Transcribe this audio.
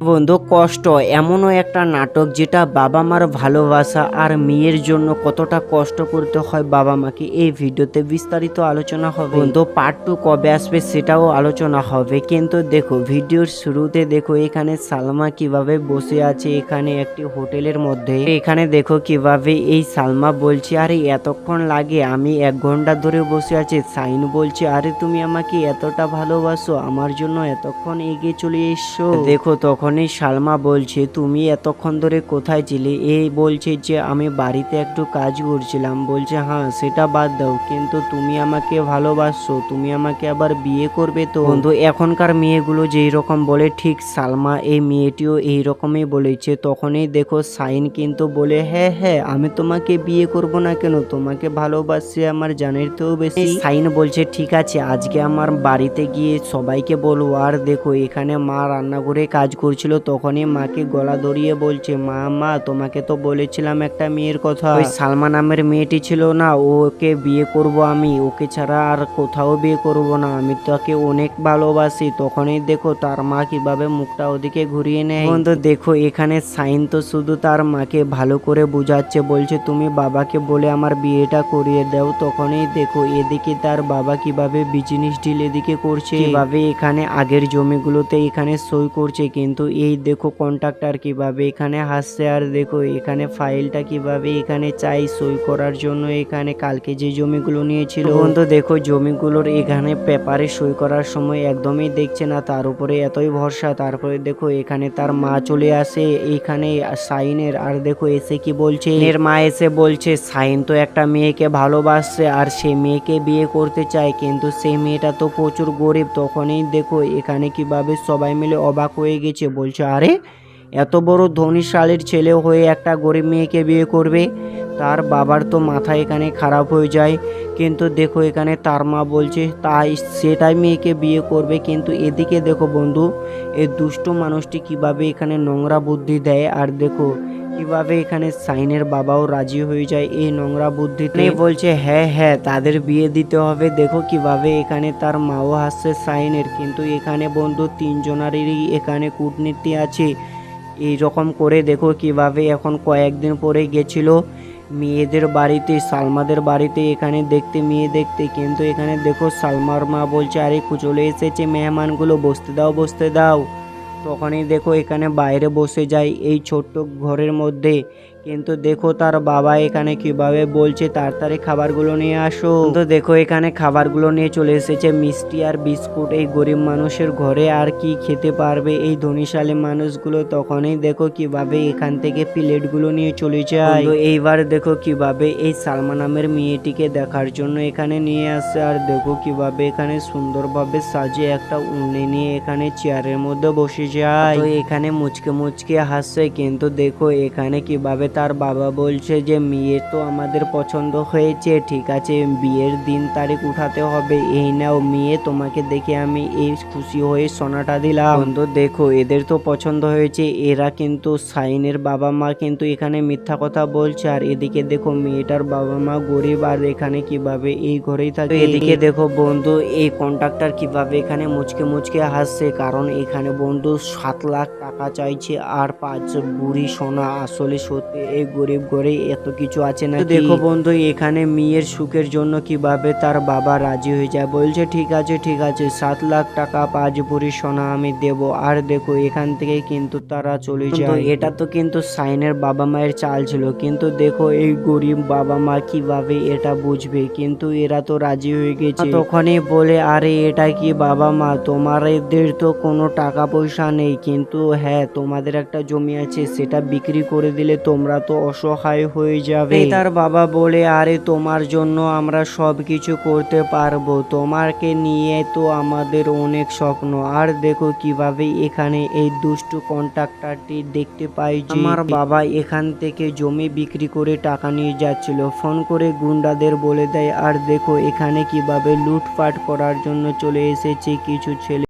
বন্ধু, কষ্ট, এমনও একটা নাটক যেটা বাবা মার ভালোবাসা আর মেয়ের জন্য কতটা কষ্ট করতে হয় বাবা মাকে। এই ভিডিওতে বিস্তারিত আলোচনা হবে। বন্ধু পার্ট টু কবে আসবে সেটাও আলোচনা হবে। কিন্তু দেখো, ভিডিওর শুরুতে দেখো, এখানে সালমা কীভাবে বসে আছে এখানে একটি হোটেলের মধ্যে। এখানে দেখো কীভাবে এই সালমা বলছে, আরে, এতক্ষণ লাগে, আমি এক ঘণ্টা ধরে বসে আছি। সাইন বলছে, আরে, তুমি আমাকে এতটা ভালোবাসো, আমার জন্য এতক্ষণ এগিয়ে চলে এসছো দেখো তখনই সালমা বলছে, তুমি এতক্ষণ ধরে কোথায় ছিলে? এই, বলছে যে, আমি বাড়িতে একটু কাজ করছিলাম। বলছে হ্যাঁ সেটা বাদ দাও, কিন্তু তুমি আমাকে ভালোবাসছো, তুমি আমাকে আবার বিয়ে করবে তো? বন্ধু, এখনকার মেয়েগুলো যেই রকম বলে, ঠিক সালমা এই মেয়েটিও এই রকমই বলেছে। তখনই দেখো, সাইন কিন্তু বলে হ্যাঁ হ্যাঁ আমি তোমাকে বিয়ে করব না কেন? তোমাকে ভালোবাসি আমার জানের তো বেশি। সাইন বলছে, ঠিক আছে, আজকে আমার বাড়িতে গিয়ে সবাইকে বলব। আর দেখো, এখানে মা রান্না করে কাজ করছিল তখনই মাকে গলা ধরিয়ে বলছে, মা মা, তোমাকে তো বলেছিলাম একটা মেয়ের কথা। ওই সালমা নামের মেয়েটি ছিল না, ওকে বিয়ে করব আমি। ওকে ছাড়া আর কোথাও বিয়ে করব না। আমি তাকে অনেক ভালোবাসি। তখনই দেখো তার মা কীভাবে মুখটা ওদিকে ঘুরিয়ে নেয়। বন্ধু, দেখো, এখানে সাইন তো শুধু তার মাকে ভালো করে বুঝাচ্ছে। বলছে, তুমি বাবাকে বলে আমার বিয়েটা করিয়ে দাও। তখনই দেখো এদিকে তার বাবা কীভাবে বিজনেস ডিল এদিকে করছে। কীভাবে এখানে আগের জমিগুলোতে এখানে সই করছে। কিন্তু এই দেখো কন্ট্রাক্টর কীভাবে এখানে হাসছে আর দেখো এখানে ফাইলটা কীভাবে এখানে চাই সই করার জন্য এখানে কালকে যে জমিগুলো নিয়েছিল। বন্ধু দেখো জমিগুলোর এখানে পেপারে সই করার সময় একদমই দেখছে না তার উপরে এতই ভরসা তারপরে দেখো এখানে তার মা চলে আসে এখানে সাইনের আর দেখো এসে কি বলছে? এর মা এসে বলছে সাইন তো একটা মেয়েকে ভালোবাসছে আর সে মেয়েকে বিয়ে করতে চায় কিন্তু সেই মেয়েটা তো প্রচুর গরিব তখনই দেখো এখানে কীভাবে সবাই মিলে অবাক হয়ে গেছে। বলছে, আরে, এত বড় ধনীশালীর ছেলে হয়ে একটা গরিব মেয়েকে বিয়ে করবে? তার বাবার তো মাথা এখানে খারাপ হয়ে যায়। কিন্তু দেখো এখানে তার মা বলছে, তাই সেটাই মেয়েকে বিয়ে করবে। কিন্তু এদিকে দেখো বন্ধু, এই দুষ্ট মানুষটি কীভাবে এখানে নোংরা বুদ্ধি দেয়। আর দেখো কীভাবে এখানে সাইনের বাবাও রাজি হয়ে যায় এই নোংরা বুদ্ধিতে? বলছে হ্যাঁ হ্যাঁ তাদের বিয়ে দিতে হবে। দেখো কীভাবে এখানে তার মাও হাসছে সাইনের। কিন্তু এখানে বন্ধু তিনজনারেরই এখানে কূটনীতি আছে। এই রকম করে দেখো কীভাবে এখন কয়েকদিন পরে গেছিল। মেয়েদের বাড়িতে, সালমাদের বাড়িতে, এখানে দেখতে, মেয়ে দেখতে। কিন্তু এখানে দেখো সালমার মা বলছে, আরে চলে এসেছে মেহমানগুলো, বসতে দাও বসতে দাও। তখনই দেখো এখানে বাইরে বসে যায় এই ছোট্ট ঘরের মধ্যে। কিন্তু দেখো তার বাবা এখানে কীভাবে বলছে, তাড়াতাড়ি খাবারগুলো নিয়ে আসো। তো দেখো এখানে খাবারগুলো নিয়ে চলে এসেছে মিষ্টি আর বিস্কুট। এই গরিব মানুষের ঘরে আর কি খেতে পারবে এই ধনীশালী মানুষগুলো? তখনই দেখো কীভাবে এখান থেকে প্লেটগুলো নিয়ে চলে যায়। তো এইবার দেখো কীভাবে এই সালমা নামের মেয়েটিকে দেখার জন্য এখানে নিয়ে আসে। আর দেখো কীভাবে এখানে সুন্দরভাবে সাজিয়ে একটা উন্নে নিয়ে এখানে চেয়ারের মধ্যে বসে যায় তো এখানে মুচকে মুচকে হাসছে কিন্তু দেখো এখানে কীভাবে তার বাবা বলছে যে মেয়ে তো আমাদের পছন্দ হয়েছে ঠিক আছে বিয়ের দিন তারিখ উঠাতে হবে। এই নাও মেয়ে তোমাকে দেখে আমি এই খুশি হয়ে সোনাটা দিলাম। বন্ধু দেখো এদের তো পছন্দ হয়েছে। এরা কিন্তু সাইনের বাবা মা কিন্তু এখানে মিথ্যা কথা বলছে। আর এদিকে দেখো মেয়েটার বাবা মা গরিব আর এখানে কীভাবে এই ঘরেই থাকে। এদিকে দেখো বন্ধু এই কন্ট্রাক্টর কীভাবে এখানে মুচকে মুচকে হাসছে? কারণ এখানে বন্ধু সাত লাখ টাকা চাইছে আর পাঁচ বুড়ি সোনা আসলে সত্যি এই গরিব ঘরে এত কিছু আছে না দেখো বন্ধু এখানে মেয়ের সুখের জন্য কীভাবে তার বাবা রাজি হয়ে যায়? বলছে ঠিক আছে ঠিক আছে সাত লাখ টাকা পাঁচ বুড়ি সোনা আমি দেব। আর দেখো এখান থেকে কিন্তু তারা চলে যায়। এটা তো কিন্তু সাইনের বাবা মায়ের চাল ছিল। কিন্তু দেখো এই গরিব বাবা মা কীভাবে এটা বুঝবে? কিন্তু এরা তো রাজি হয়ে গেছে। তখনই বলে আরে এটা কি বাবা মা? তোমাদের তো কোনো টাকা পয়সা নেই। কিন্তু হ্যাঁ তোমাদের একটা জমি আছে সেটা বিক্রি করে দিলে তোমরা তো অসহায় হয়ে যাবে। তার বাবা বলে আরে তোমার জন্য আমরা সব কিছু করতে পারব। তোমাকে নিয়ে তো আমাদের অনেক স্বপ্ন। আর দেখো কীভাবে এখানে এই দুষ্টু কন্ট্রাক্টরটি দেখতে পাই যে আমার বাবা এখান থেকে জমি বিক্রি করে টাকা নিয়ে যাচ্ছিল। ফোন করে গুন্ডাদের বলে দেয় আর দেখো এখানে কীভাবে লুটপাট করার জন্য চলে এসেছে কিছু ছেলে